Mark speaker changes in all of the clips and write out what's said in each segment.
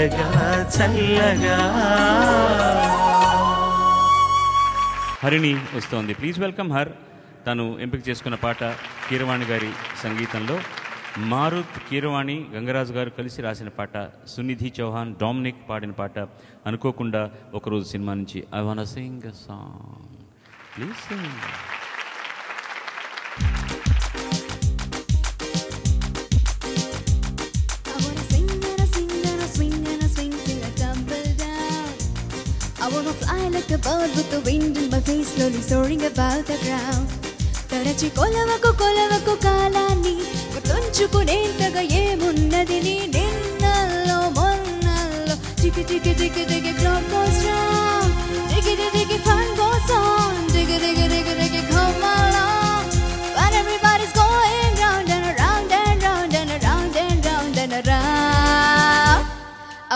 Speaker 1: తీయగా చల్లగా.
Speaker 2: హరిణి వస్తోంది. Please welcome her. తను ఎంపిక చేసుకున్న పాట కీరవాణి గారి సంగీతంలో. మారుత్ కీరవాణి గంగరాజు గారు కలిసి రాసిన పాట సునిధి చౌహాన్ డామినిక్ పాడిన పాట అనుకోకుండా ఒకరోజు సినిమా నుంచి I wanna sing song please sing
Speaker 3: wanna fly like a bird with the wind in my face, slowly soaring above the ground. Tarachi kolava ko kala.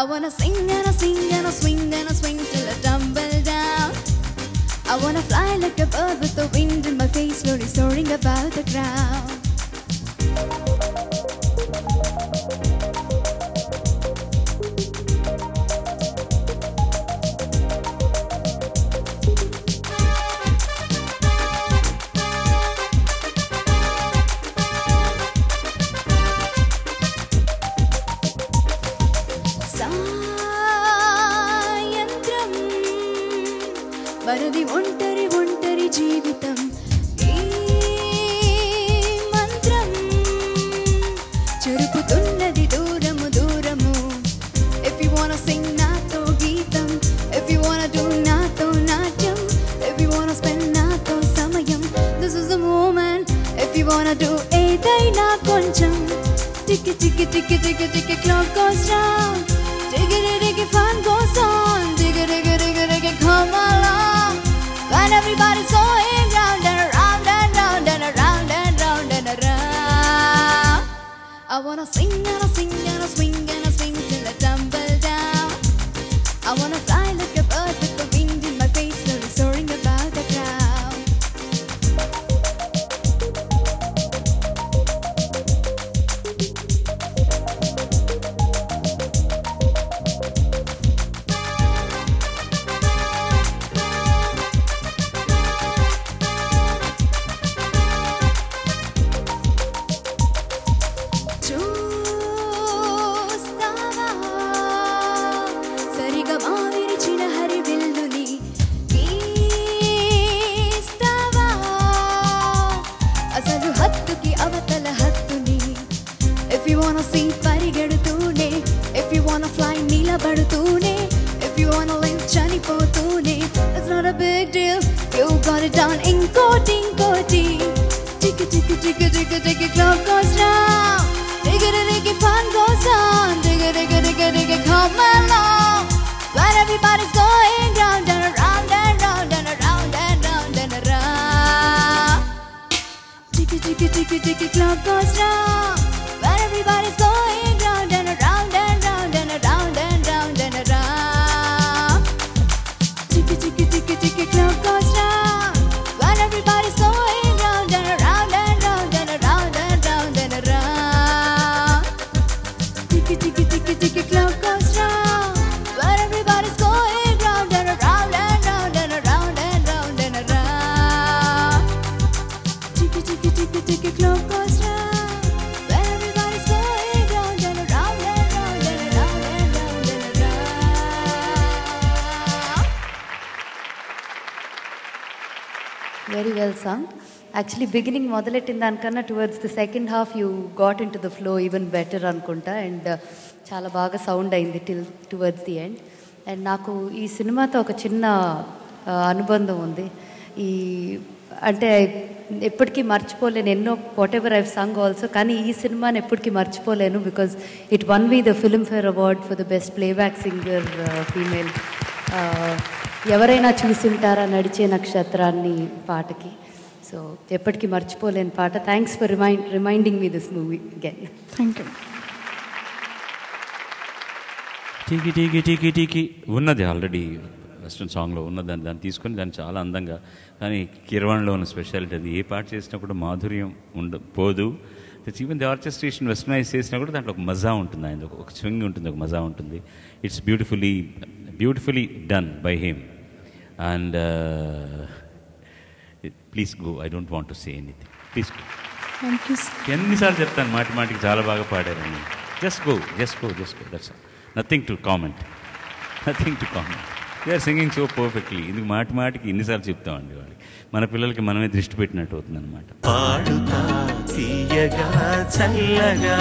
Speaker 3: I wanna sing and I sing and I swing and I swing till I tumble down I wanna fly like a bird with the wind in my face, slowly soaring above the ground. వారది ఒంటరి ఒంటరి జీవితం మంత్రం చెరుపుతున్నది దూరము దూరము F you వాన సింగ్ నాతో గీతం ఎఫ్ యు వాన డూ నాతో నాట్యం ఎఫ్ యు వాన స్పెండ్ నాతో సమయం this is the moment if you wanna do ఏదైనా కొంచెం tikki tick tick tick tick clock goes round. Diggy diggy fun goes. assim, era assim. You got it down, incoati, incoati. Tick, tick, tick, tick, tick, clock goes down. Dig it, dig it, fun goes on. Dig it, dig it, dig it, come along. But everybody's going round and around and round and around and round and around. Tick, tick, tick, tick, tick, clock goes round.
Speaker 4: Very well song actually beginning మొదలెట్టిన దానికన్నా towards the second half you got into the flow even better అనుకుంటా and uh, చాలా బాగా sound అయింది till towards the end and నాకు ఈ సినిమాతో ఒక చిన్న uh, అనుబంధం ఉంది. ఈ అంటే ఎప్పటికీ మర్చిపోలేను. ఎన్నో whatever I've song also కానీ ఈ సినిమాని ఎప్పటికీ మర్చిపోలేను because it won we the Filmfare award for the best playback singer female ఎవరైనా చూసింటారా నడిచే నక్షత్రాన్ని పాటకి? సో ఎప్పటికీ మర్చిపోలేని పాట. Thanks for remind reminding me this movie again
Speaker 5: thank you
Speaker 2: టీకి టీకి టీకి టీకి. ఉన్నది ఆల్రెడీ వెస్ట్రన్ సాంగ్లో ఉన్నదాన్ని దాన్ని తీసుకొని దాన్ని చాలా అందంగా. కానీ కిరవాణిలో ఉన్న స్పెషాలిటీ అది. ఏ పాట చేసినా కూడా మాధుర్యం ఉండ పోదు. ఈవెన్ ది ఆర్కెస్ట్రేషన్ వెస్టర్నైజ్ చేసినా కూడా దాంట్లో ఒక మజా ఉంటుంది. ఆయన ఒక స్వింగ్ ఉంటుంది ఒక మజా ఉంటుంది. It's beautifully beautifully done by him and please go I don't want to say anything please ఎన్నిసార్లు చెప్తాను మాటి మాటికి చాలా బాగా పాడారని. Just go just go just go that's nothing to comment nothing to comment they are singing so perfectly ఇందుకు మాటి మాటికి ఎన్నిసార్లు చెప్తామండి వాళ్ళకి? మన పిల్లలకి మనమే దృష్టి పెట్టినట్టు అవుతుంది అనమాట
Speaker 1: పాడుతా తీయగా చల్లగా.